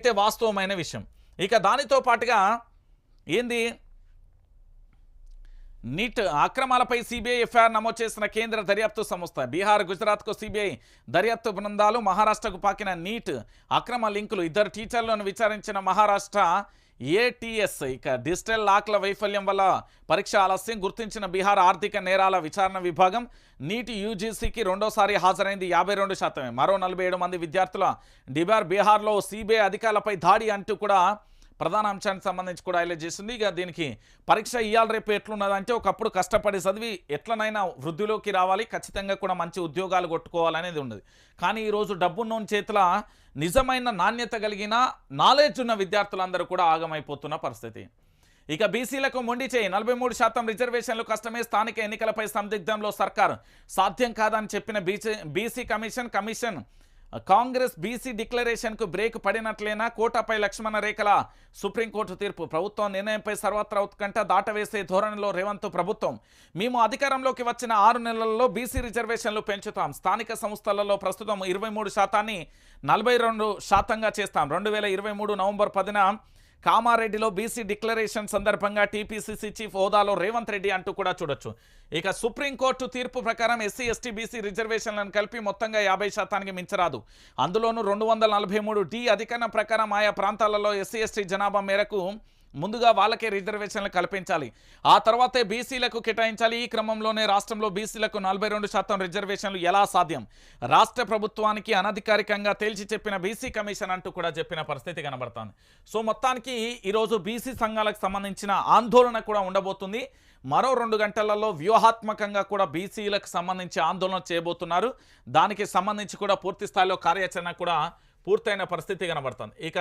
అయితే వాస్తవమైన విషయం. ఇక దానితో పాటుగా ఏంది? నీట్ అక్రమాలపై సిబిఐ ఎఫ్ఐఆర్ నమోదు చేసిన కేంద్ర దర్యాప్తు సంస్థ బీహార్ గుజరాత్కు సిబిఐ దర్యాప్తు బృందాలు మహారాష్ట్రకు పాకిన నీట్ అక్రమ లింకులు ఇద్దరు టీచర్లను విచారించిన మహారాష్ట్ర ఏటీఎస్ ఇక డిజిటల్ లాక్ల వైఫల్యం వల్ల పరీక్ష ఆలస్యం గుర్తించిన బీహార్ ఆర్థిక నేరాల విచారణ విభాగం నీటి యూజీసీకి రెండోసారి హాజరైంది యాభై రెండు శాతమే. మరో నలభై ఏడు మంది విద్యార్థుల డిబార్ బీహార్లో సిబిఐ అధికారులపై దాడి అంటూ కూడా ప్రధాన అంశానికి సంబంధించి కూడా హైలైట్ చేసింది ఇక దీనికి పరీక్ష ఇయ్యాల రేపు ఎట్లున్నదంటే ఒకప్పుడు కష్టపడి చదివి ఎట్లనైనా వృద్ధిలోకి రావాలి ఖచ్చితంగా కూడా మంచి ఉద్యోగాలు కొట్టుకోవాలనేది ఉండదు కానీ ఈరోజు డబ్బున్నోని చేతుల నిజమైన నాణ్యత కలిగిన నాలెడ్జ్ ఉన్న విద్యార్థులందరూ కూడా ఆగమైపోతున్న పరిస్థితి. ఇక బీసీలకు మొండి చేయి. నలభై మూడు శాతం రిజర్వేషన్లు కష్టమే. స్థానిక ఎన్నికలపై సందిగ్ధంలో సర్కార్ సాధ్యం కాదని చెప్పిన BC BC commission commission Congress BC డిక్లరేషన్కు break పడినట్లేనా? కోటపై లక్ష్మణ రేఖల సుప్రీంకోర్టు తీర్పు. ప్రభుత్వం నిర్ణయంపై సర్వత్రా ఉత్కంఠ దాటవేసే ధోరణిలో రేవంత్ ప్రభుత్వం. మేము అధికారంలోకి వచ్చిన ఆరు నెలల్లో బీసీ రిజర్వేషన్లు పెంచుతాం. స్థానిక సంస్థలలో ప్రస్తుతం ఇరవై మూడు శాతాన్ని నలభై రెండు శాతంగా చేస్తాం. రెండు వేల ఇరవై మూడు నవంబర్ పదిన కామారెడ్డిలో బీసీ డిక్లరేషన్ సందర్భంగా టీపీసీసీ చీఫ్ హోదాలో రేవంత్ రెడ్డి అంటూ కూడా చూడొచ్చు. ఇక సుప్రీంకోర్టు తీర్పు ప్రకారం ఎస్సీ ఎస్టీ బీసీ రిజర్వేషన్లను కలిపి మొత్తంగా యాభై శాతానికి మించరాదు. అందులోనూ రెండు వందల నలభై మూడు డి అధికరణ ప్రకారం ఆయా ప్రాంతాలలో ఎస్సీ ఎస్టీ జనాభా మేరకు ముందుగా వాళ్ళకే రిజర్వేషన్లు కల్పించాలి. ఆ తర్వాతే బీసీలకు కేటాయించాలి. ఈ క్రమంలోనే రాష్ట్రంలో బీసీలకు నలభై రెండు శాతం రిజర్వేషన్లు ఎలా సాధ్యం? రాష్ట్ర ప్రభుత్వానికి అనధికారికంగా తేల్చి చెప్పిన బీసీ కమిషన్ అంటూ కూడా చెప్పిన పరిస్థితి కనబడుతుంది. సో మొత్తానికి ఈరోజు బీసీ సంఘాలకు సంబంధించిన ఆందోళన కూడా ఉండబోతుంది. మరో రెండు గంటలలో వ్యూహాత్మకంగా కూడా బీసీలకు సంబంధించి ఆందోళన చేయబోతున్నారు. దానికి సంబంధించి కూడా పూర్తి స్థాయిలో కార్యాచరణ కూడా పూర్తయిన పరిస్థితి కనబడుతుంది. ఇక